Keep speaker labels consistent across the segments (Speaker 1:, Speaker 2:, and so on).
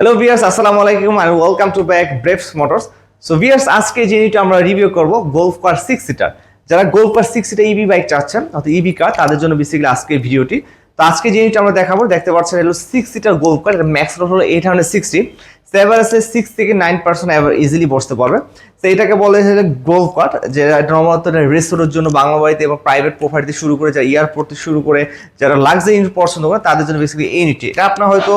Speaker 1: Hello viewers আসসালামু আলাইকুম আর welcome to back Braves Motors so viewers আজকে যে ইউনিট আমরা রিভিউ করব গোল্ফ কার সিক্স সিটার যারা golf car six seater EV bike চাচ্ছেন, অর্থাৎ ইবি কার তাদের জন্য বেসিক্যালি আজকের ভিডিওটি তো আজকে যে ইউনিট আমরা দেখাবো, দেখতে পাচ্ছেন হলো six seater golf car max হলো এইট হান্ড্রেড সিক্সটি সেভারেসে সিক্স থেকে নাইন পার্সেন্ট ইজিলি বসতে পারবে। তো এটাকে বলে হচ্ছে গোল্ফ কার্ট যে নর্মালত রেস্টোরের জন্য বাংলা বাড়িতে এবং প্রাইভেট প্রপার্টি শুরু করে, যারা এয়ারপোর্ট থেকে শুরু করে, যারা লাক্সারি পছন্দ করে, তাদের জন্য বেসিক্যালি এই ইউনিটটি। এটা আপনার হয়তো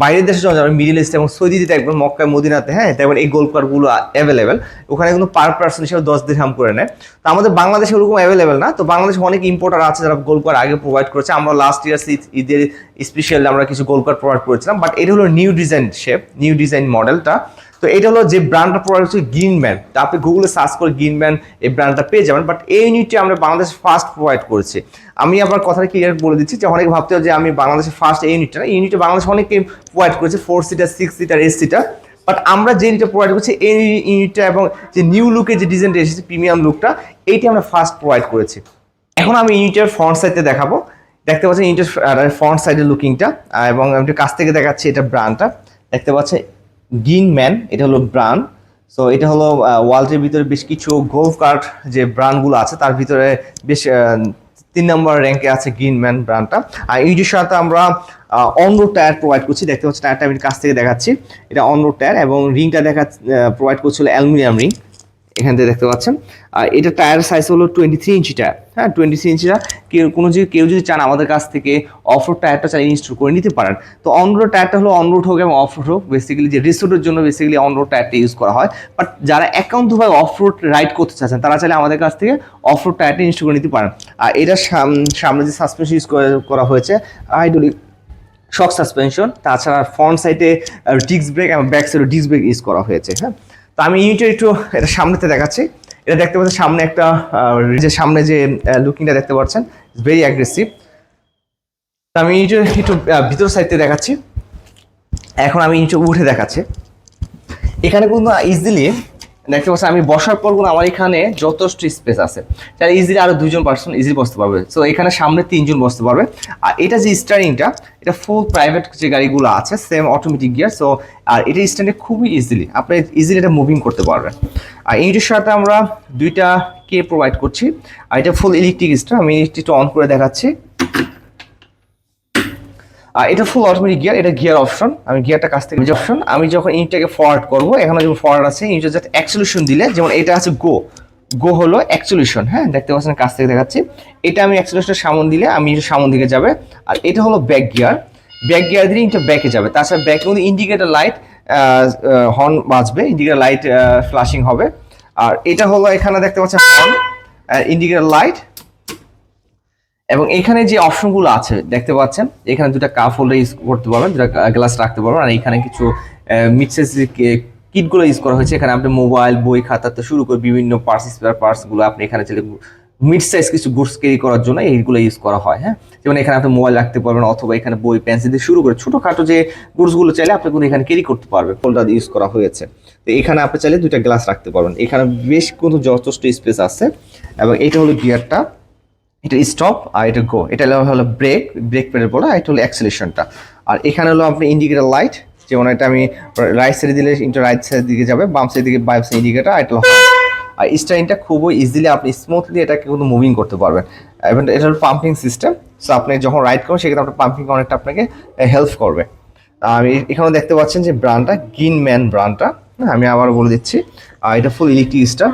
Speaker 1: বাইরের দেশে যখন যাবেন মিডিল ইস্ট এবং সৌদিতে দেখবেন মক্কায়, মদিনাতে হ্যাঁ দেখবেন এই গোল্ড কার্ডগুলো অ্যাভেলেবেল ওখানে কিন্তু পার পার্সন হিসেবে দশ দিরহাম করে নেয়। তো আমাদের বাংলাদেশে ওরকম অ্যাভেলেবেল না, তো বাংলাদেশে অনেক ইম্পোর্টার আছে যারা গোল্ড কার্ড আগে প্রোভাইড করেছে। আমরা লাস্ট ইয়ার ঈদের স্পেশাল আমরা কিছু গোল্ড কার্ড প্রোভাইড করেছিলাম বাট এটা হলো new design shape new design মডেলটা তো এটা হলো যে ব্র্যান্ডটা প্রোভাইড হচ্ছে গ্রিন ম্যান তা আপনি গুগলে সার্চ করে গ্রিন ম্যান এই ব্র্যান্ডটা পেয়ে যাবেন বাট এই ইউনিটটি আমরা বাংলাদেশে ফার্স্ট প্রোভাইড করেছি। আমি আবার কথাটা ক্লিয়ার বলে দিচ্ছি যে অনেকে ভাবতে যে আমি বাংলাদেশে ফার্স্ট এই ইউনিটটা না, এই ইউনিটটা বাংলাদেশে অনেকে প্রোভাইড করেছে four seater six seater eight seater but আমরা যে ইউনিটটা প্রোভাইড করছি, এই ইউনিটটা এবং যে নিউ লুকের যে ডিজাইনটা এসেছে প্রিমিয়াম লুকটা এইটি আমরা ফার্স্ট প্রোভাইড করেছি। এখন আমি ইউনিটের ফ্রন্ট সাইডে দেখাবো। দেখতে পাচ্ছেন ইউনিটের ফ্রন্ট সাইডের লুকিংটা এবং আমি কাছ থেকে দেখাচ্ছি এটা ব্র্যান্ডটা দেখতে পাচ্ছেন গ্রিন ম্যান এটা হলো ব্রান্ড সো এটা হলো ওয়ার্ল্ডের ভিতরে বেশ কিছু গোল্ফ কার্ট যে ব্র্যান্ডগুলো আছে, তার ভিতরে বেশ তিন নম্বর র্যাঙ্কে আছে গ্রিন ম্যান ব্র্যান্ডটা আর ইউজির সাথে আমরা অনরোড টায়ার প্রোভাইড করছি, দেখতে পাচ্ছি টায়ারটা আমি কাছ থেকে দেখাচ্ছি। এটা অন অনরোড টায়ার এবং রিংটা দেখা প্রোভাইড করছিল অ্যালুমিনিয়াম রিং এখান থেকে দেখতে পাচ্ছেন। আর এটা টায়ার সাইজ হলো টোয়েন্টি থ্রি ইঞ্চি টায়ার হ্যাঁ টোয়েন্টি থ্রি ইঞ্চিটা কেউ, কোনো যদি কেউ যদি চান আমাদের কাছ থেকে অফ রোড টায়ারটা চাই ইনস্টল করে নিতে পারেন। তো অন রোড টায়ারটা হলো অন রোড হোক এবং অফ রোড হোক বেসিক্যালি যে রিসোর্টের জন্য বেসিক্যালি অন রোড টায়ারটা ইউজ করা হয়। বাট যারা একাউন্ট ভাবে অফ রোড রাইড করতে চাচ্ছেন, তারা চাইলে আমাদের কাছ থেকে অফ রোড টায়ারটা ইনস্টল করে নিতে পারেন। আর এটা সামনে যে সাসপেনশন ইউজ করা হয়েছে হাইড্রোলিক শক সাসপেনশন তাছাড়া ফ্রন্ট সাইডে ডিস্ক ব্রেক এবং ব্যাক সাইডে ডিস্ক ব্রেক ইউজ করা হয়েছে হ্যাঁ। তো আমি ইউনিটের একটু এটা সামনেতে দেখাচ্ছি। এটা দেখতে পাচ্ছেন সামনে একটা যে সামনে যে লুকিংটা দেখতে পাচ্ছেন ভেরি অ্যাগ্রেসিভ তো আমি ইউনিটের একটু ভিতর সাইডে দেখাচ্ছি। এখন আমি ইউনিটে উঠে দেখাচ্ছি। এখানে কিন্তু ইজিলি দেখতে পাচ্ছেন, আমি বসার পর কিন্তু আমার এখানে যথেষ্ট স্পেস আছে। তাহলে ইজিলি আরও দুজন পার্সন ইজিলি বসতে পারবে। সো এখানে সামনে তিনজন বসতে পারবে। আর এটা যে স্টারিংটা এটা ফুল প্রাইভেট যে গাড়িগুলো আছে সেম অটোমেটিক গিয়ার সো আর এটা স্ট্যান্ডে খুবই ইজিলি আপনি ইজিলি এটা মুভিং করতে পারবেন। আর এইটার সাথে আমরা দুইটা কে প্রোভাইড করছি। আর এটা ফুল ইলেকট্রিক স্টার আমি একটু অন করে দেখাচ্ছি। আর এটা ফুল অটোমেটিক গিয়ার এটা গিয়ার অপশন আমি গিয়ারটা কাছ থেকে অপশন আমি যখন ইনটাকে ফরওয়ার্ড করব, এখানে যেমন ফরওয়ার্ড আছে ইনটা জাস্ট অ্যাকসলিউশন দিলে, যেমন এটা আছে গো গো হলো অ্যাকচুয়েশন হ্যাঁ? দেখতে পাচ্ছেন, কাছ থেকে দেখাচ্ছি। এটা আমি অ্যাকচুয়েশন সামন দিলে, আমি সামন দিকে যাবে। আর এটা হলো ব্যাক গিয়ার ব্যাক গিয়ার দিলে ইনটা ব্যাকে যাবে। তাছাড়া ব্যাকে কিন্তু ইন্ডিকেটার লাইট হর্ন বাজবে। ইন্ডিকেটার লাইট ফ্ল্যাশিং হবে। আর এটা হলো এখানে দেখতে পাচ্ছেন হর্ন ইন্ডিকেটার লাইট এবং এখানে যে অপশনগুলো আছে, দেখতে পাচ্ছেন, এখানে দুটা কাপ হোল্ডার ইউজ করতে পারবেন, দুটো গ্লাস রাখতে পারবেন, আর এখানে কিছু মিক্সেস কিটগুলো ইউজ করা হয়েছে, এখানে আপনি মোবাইল বই খাতা থেকে শুরু করে বিভিন্ন পার্টস স্পেয়ার পার্টসগুলো আপনি এখানে চাইলে মিড সাইজ কিছু গুডস ক্যারি করার জন্য এইগুলো ইউজ করা হয় হ্যাঁ? যেমন এখানে আপনি মোবাইল রাখতে পারবেন, অথবা এখানে বই পেন্সিল দিয়ে শুরু করে ছোটোখাটো যে গুডসগুলো চাইলে আপনি কিন্তু এখানে ক্যারি করতে পারবেন ফোল্ডার ইউজ করা হয়েছে। তো এখানে আপনি চাইলে দুইটা গ্লাস রাখতে পারবেন। এখানে বেশ কিন্তু যথেষ্ট স্পেস আছে, এবং এটা হলো গিয়ারটা এটা স্টপ আর এটা গো এটা হলো ব্রেক ব্রেক পেডেল বলে এটা হলো অ্যাক্সেলেশনটা আর এখানে হলো আপনি ইন্ডিকেটার লাইট যেমন এটা আমি রাইট সাইডে দিলে ইন্টার রাইট সাইড দিকে যাবে, বাম সাইড দিকে বাম সাইড ইন্ডিকেটার এটা হলো আর স্টারিংটা খুবই ইজিলি আপনি স্মুথলি এটাকে কিন্তু মুভিং করতে পারবেন। এবং এটা হলো পাম্পিং সিস্টেম সো আপনি যখন রাইড করবেন, সেক্ষেত্রে আপনার পাম্পিং অনেকটা আপনাকে হেল্প করবে। আমি এখানেও দেখতে পাচ্ছেন যে ব্র্যান্ডটা গ্রিন ম্যান ব্র্যান্ডটা আমি আবার বলে দিচ্ছি। আর এটা ফুল ইলেকট্রিক স্টার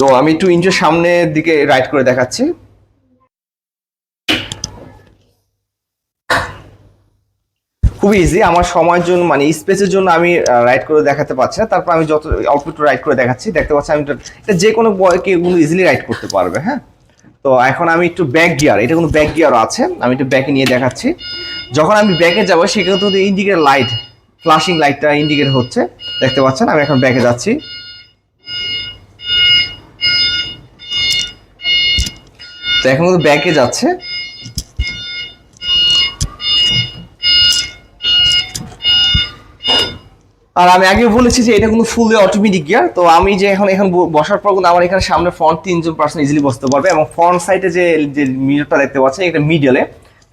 Speaker 1: তো আমি একটু ইঞ্চের সামনের দিকে রাইড করে দেখাচ্ছি। খুবই ইজি আমার সময়ের জন্য মানে স্পেসের জন্য আমি রাইড করে দেখাতে পারছি না। তারপর আমি যত অল্প একটু রাইড করে দেখাচ্ছি, দেখতে পাচ্ছি আমি এটা যে কোনো বয়কে কিন্তু ইজিলি রাইড করতে পারবে হ্যাঁ? তো এখন আমি একটু ব্যাক গিয়ার এটা কোনো ব্যাক গিয়ারও আছে, আমি একটু ব্যাকে নিয়ে দেখাচ্ছি। যখন আমি ব্যাকে যাব, সেখানে তো ইন্ডিকেটার লাইট ফ্লাশিং লাইটটা ইন্ডিকেট হচ্ছে, দেখতে পাচ্ছেন? আমি এখন ব্যাকে যাচ্ছি। তো এখন কিন্তু ব্যাকে যাচ্ছে। আর আমি আগে বলেছি যে এটা কিন্তু ফুললি অটোমেটিক গিয়ার তো আমি যে এখন এখন বসার পর কিন্তু আমার এখানে সামনে ফ্রন্ট তিনজন পার্সন ইজিলি বসতে পারবে এবং ফ্রন্ট সাইডে যে যে মিররটা দেখতে পাচ্ছেন, এটা মিডলে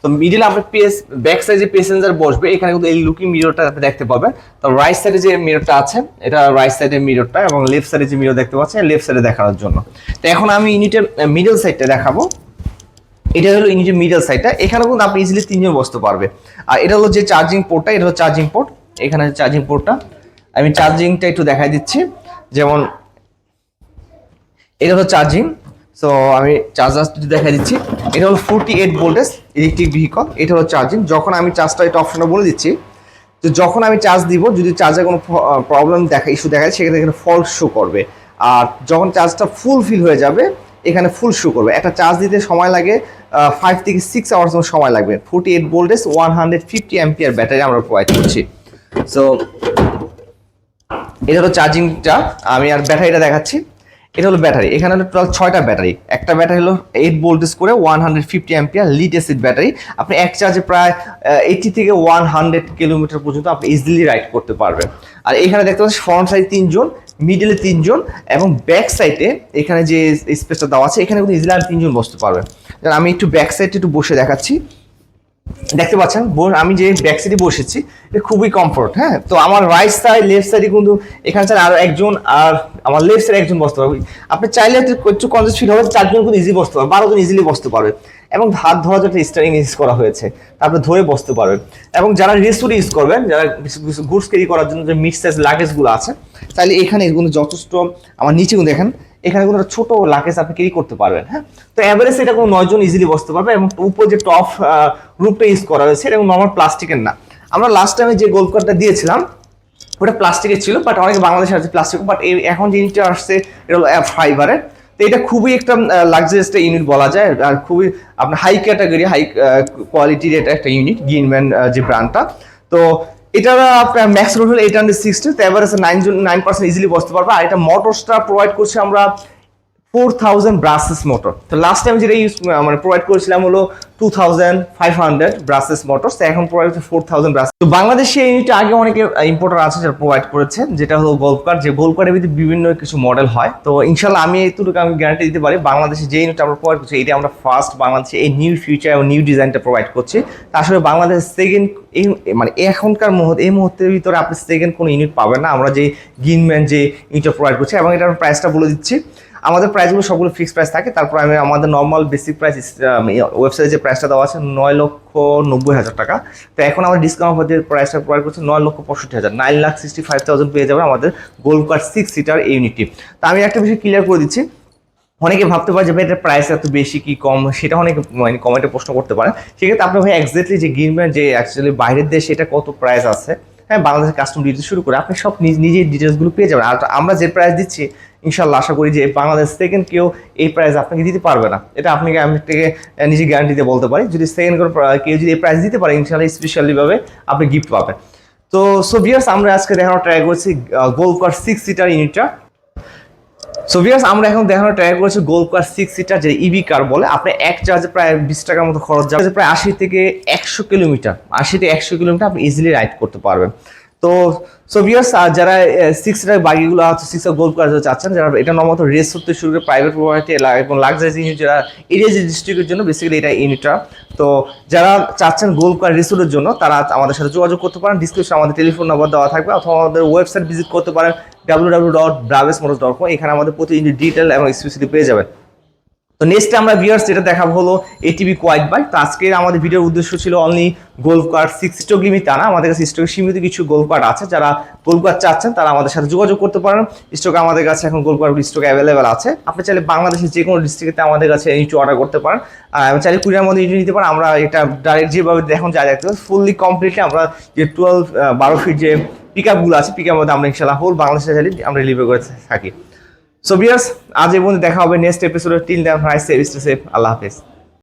Speaker 1: তো মিডিলে আপনার পেস ব্যাক সাইডে প্যাসেঞ্জার বসবে, এখানে কিন্তু এই লুকিং মিররটা আপনি দেখতে পাবেন। তো রাইট সাইডে যে মিররটা আছে, এটা রাইট সাইডের মিররটা এবং লেফট সাইডে যে মিরর দেখতে পাচ্ছেন লেফট সাইডে দেখানোর জন্য। তো এখন আমি ইউনিটের মিডল সাইডটা দেখাবো। এটা হলো ইউনিটের মিডল সাইডটা এখানে কিন্তু আপনি ইজিলি তিনজন বসতে পারবে। আর এটা হলো যে চার্জিং পোর্টটা এটা হলো চার্জিং পোর্ট এখানে চার্জিং পোর্টটা আমি চার্জিংটা একটু দেখাই দিচ্ছি। যেমন, এটা হলো চার্জিং সো আমি চার্জার দেখাই দিচ্ছি। এটা হলো forty eight voltage electric vehicle এটা হলো চার্জিং যখন আমি চার্জটা এটা অপশনটা বলে দিচ্ছি, তো যখন আমি চার্জ দিব, যদি চার্জে কোনো প্রবলেম দেখা ইস্যু দেখা যায়, সেক্ষেত্রে ফল্ট শো করবে। আর যখন চার্জটা ফুল ফিল হয়ে যাবে, এখানে ফুল শো করবে। একটা চার্জ দিতে সময় লাগে ফাইভ থেকে সিক্স আওয়ার্স সময় লাগবে। Forty eight voltage one hundred fifty ampere battery আমরা প্রোভাইড করছি। সো এটা হলো চার্জিংটা আমি আর ব্যাটারিটা দেখাচ্ছি। এটা হলো ব্যাটারি, এখানে হলো টোটাল ছয়টা ব্যাটারি। একটা ব্যাটারি হলো এইট ভোল্টেজ করে one hundred fifty ampere lead acid battery. আপনি এক চার্জে প্রায় এইটি থেকে ওয়ান হান্ড্রেড কিলোমিটার পর্যন্ত আপনি ইজিলি রাইড করতে পারবেন। আর এখানে দেখতে পাচ্ছি ফ্রন্ট সাইড তিনজন মিডলে তিনজন এবং ব্যাক সাইডে এখানে যে স্পেসটা দেওয়া আছে, এখানে কিন্তু ইজিলি আর তিনজন বসতে পারবে। যেমন আমি একটু ব্যাক সাইডে একটু বসে দেখাচ্ছি। দেখতে পাচ্ছেন আমি যে ব্যাক সাইডে বসেছি এটা খুবই কমফোর্ট হ্যাঁ? তো আমার রাইট সাইড লেফট সাইডে কিন্তু এখানে চাইলে আরও একজন আর আমার লেফট সাইডে একজন বসতে পারবে। আপনি চাইলে একটু একটু কনজেস্ট ফিল হবে, চারজন কিন্তু ইজি বসতে পারবে বারোজন ইজিলি বসতে পারবে এবং হাত ধরা যেটা স্টারিং ইউজ করা হয়েছে তারপরে ধরে বসতে পারবে এবং যারা রেস্টুরি ইউজ করবেন, যারা গুডস ক্যারি করার জন্য যে মিক্স সাইজ লাগেজগুলো আছে তাহলে এখানে কিন্তু যথেষ্ট, আমার নিচে কিন্তু দেখেন এখানে কোনো ছোট লাকেজ আপনি ক্যারি করতে পারবেন হ্যাঁ? তো অ্যাভারেজ এটা কোনো নয়জন ইজিলি বসতে পারবে এবং উপর যে টপ রুপটা ইউজ করা হয়েছে এটা নর্মাল প্লাস্টিকের না। আমরা লাস্ট টাইমে যে গোল্ড কার্ডটা দিয়েছিলাম, ওটা প্লাস্টিকের ছিল বাট অনেকে বাংলাদেশে আছে প্লাস্টিক বাট এখন যে জিনিসটা আসছে, এটা হলো ফাইবারের তো এটা খুবই একটা লাক্সারিয়াস একটা ইউনিট বলা যায়, আর খুবই আপনার হাই ক্যাটাগরি হাই কোয়ালিটির এটা একটা ইউনিট গিনম্যান যে ব্র্যান্ডটা তো এটা আপনার ম্যাক্স রোড হলো এইট হান্ড্রেড সিক্সটি তো average nine nine percent easily বসতে পারবে। আর এটা মোটরসটা প্রোভাইড করছে আমরা ফোর থাউজেন্ড ব্রাসেস মোটর তো লাস্ট টাইম যেটা ইউজ মানে প্রোভাইড করেছিলাম হলো two thousand five hundred brushless motor এখন প্রোভাইড হচ্ছে ফোর থাউজেন্ড ব্রাস তো বাংলাদেশে এই ইউনিটটা আগে অনেকে ইম্পোর্টার আছে যারা প্রোভাইড করেছে, যেটা হলো গোল্ড কার্ড যে গোল্ড কার্ডের ভিতরে বিভিন্ন কিছু মডেল হয়। তো ইনশাল্লাহ আমি এইটুকু আমি গ্যারান্টি দিতে পারি, বাংলাদেশে যে ইউনিটটা আমরা প্রোভাইড করছি এটা আমরা ফার্স্ট বাংলাদেশে এই নিউ ফিউচার এবং নিউ ডিজাইনটা প্রোভাইড করছি। আসলে বাংলাদেশের সেকেন্ড এই মানে এখনকার মুহূর্তে এই মুহূর্তের ভিতরে আপনি সেকেন্ড কোনো ইউনিট পাবেন না। আমরা যে গিনম্যান যে ইউনিটটা প্রোভাইড করছি, এবং এটার প্রাইসটা বলে দিচ্ছি। আমাদের প্রাইসগুলো সবগুলো ফিক্সড প্রাইস থাকে। তারপর আমি আমাদের নর্মাল বেসিক প্রাইস ওয়েবসাইটে যে প্রাইসটা দেওয়া আছে, নয় লক্ষ নব্বই হাজার টাকা। তো এখন আমাদের ডিসকাউন্ট হতে প্রাইসটা প্রোভাইড করছে নয় লক্ষ পঁয়ষট্টি হাজার। Nine lakh sixty five thousand পেয়ে যাবে আমাদের গোল্ড কার্ড সিক্স সিটার ইউনিটি তো আমি একটা বিষয় ক্লিয়ার করে দিচ্ছি। অনেকে ভাবতে পারে যে ভাই, এটার প্রাইস এত বেশি কি কম? সেটা অনেকে মানে কমেন্টে প্রশ্ন করতে পারে। সেক্ষেত্রে আপনি ভাই এক্স্যাক্টলি যে গিনবেন যে অ্যাকচুয়ালি বাইরের দেশে এটা কত প্রাইস আছে? হ্যাঁ বাংলাদেশের কাস্টম দিতে শুরু করে আপনি সব নিজ, নিজের ডিটেলসগুলো পেয়ে যাবেন। আর আমরা যে প্রাইস দিচ্ছি, ইনশাল্লাহ আশা করি যে বাংলাদেশ সেকেন্ড কেউ এই প্রাইস আপনাকে দিতে পারবে না। এটা আপনাকে, আমি থেকে নিজে গ্যারান্টি দিয়ে বলতে পারি। যদি সেকেন্ড কোনো কেউ যদি এই প্রাইস দিতে পারে, ইনশাল্লাহ স্পেশালিভাবে আপনি গিফট পাবেন। তো সো ভিয়ার্স আমরা আজকে দেখানোর ট্রাই করছি গোল্ড কার সিক্স সিটার ইউনিটটা সো ভিউয়ার্স আমরা এখন দেখানোর ট্রাই করেছি গোল্ড কার সিক্স সিটার যে ইভি কার বলে। আপনি এক চার্জে প্রায় বিশ টাকার মতো খরচ যাবে। প্রায় আশি থেকে একশো কিলোমিটার। আশি থেকে একশো কিলোমিটার আপনি ইজিলি রাইড করতে পারবেন। তো সো ভিউয়ার্স যারা সিক্স বাগিগুলো আছে সিক্স গোল্ড কার চাচ্ছেন, যারা এটা নর্মাল রেস করতে শুরু করে প্রাইভেট প্রোভাইডে এবং লাক্সারি যারা এরিয়া ডিস্ট্রিক্টের জন্য বেসিক্যালি এটা ইউনিটটা তো, যারা চাচ্ছেন গোল্ড কার রিসোর্টের জন্য, তারা আমাদের সাথে যোগাযোগ করতে পারেন। ডিসক্রিপশন আমাদের টেলিফোন নাম্বার দেওয়া থাকবে, অথবা আমাদের ওয়েবসাইট ভিজিট করতে পারেন W W dot Braves Motors dot com এখানে আমাদের প্রতিদিন ডিটেল এবং স্পেশালি পেয়ে যাবেন। তো নেক্সট আমরা ভিউয়ার্স যেটা দেখাবো হলো এটিভি কোয়াইট বাইক তো আজকে আমাদের ভিডিওর উদ্দেশ্য ছিল only gold card six stock limit তা না আমাদের কাছে স্টকে সীমিত কিছু গোল্ড কার্ড আছে। যারা গোল্ড কার্ড চাচ্ছেন, তারা আমাদের সাথে যোগাযোগ করতে পারেন। স্টকে আমাদের কাছে এখন গোল্ড কার্ড স্টক অ্যাভেলেবেল আছে। আপনি চাইলে বাংলাদেশের যে কোনো ডিস্ট্রিক্টে আমাদের কাছে ইউনিট অর্ডার করতে পারেন। আর আমি চাইলে কুড়িয়ার মধ্যে ইউনিট নিতে পারেন। আমরা এটা ডাইরেক্ট যেভাবে এখন যা দেখতে ফুললি কমপ্লিটলি আমরা যে টুয়েলভ বারো ফিট যে পিক আপগুলো আছে পিক আপ মধ্যে আমরা ইনশাল্লাহ হোল বাংলাদেশে চাইলে আমরা ডেলিভার করে থাকি। সো বিয়ার্স আজ এই পর্যন্ত দেখা হবে নেক্সট এপিসোডে টিল দ্যাম রাইস সেভ সেফ আল্লাহ হাফেজ।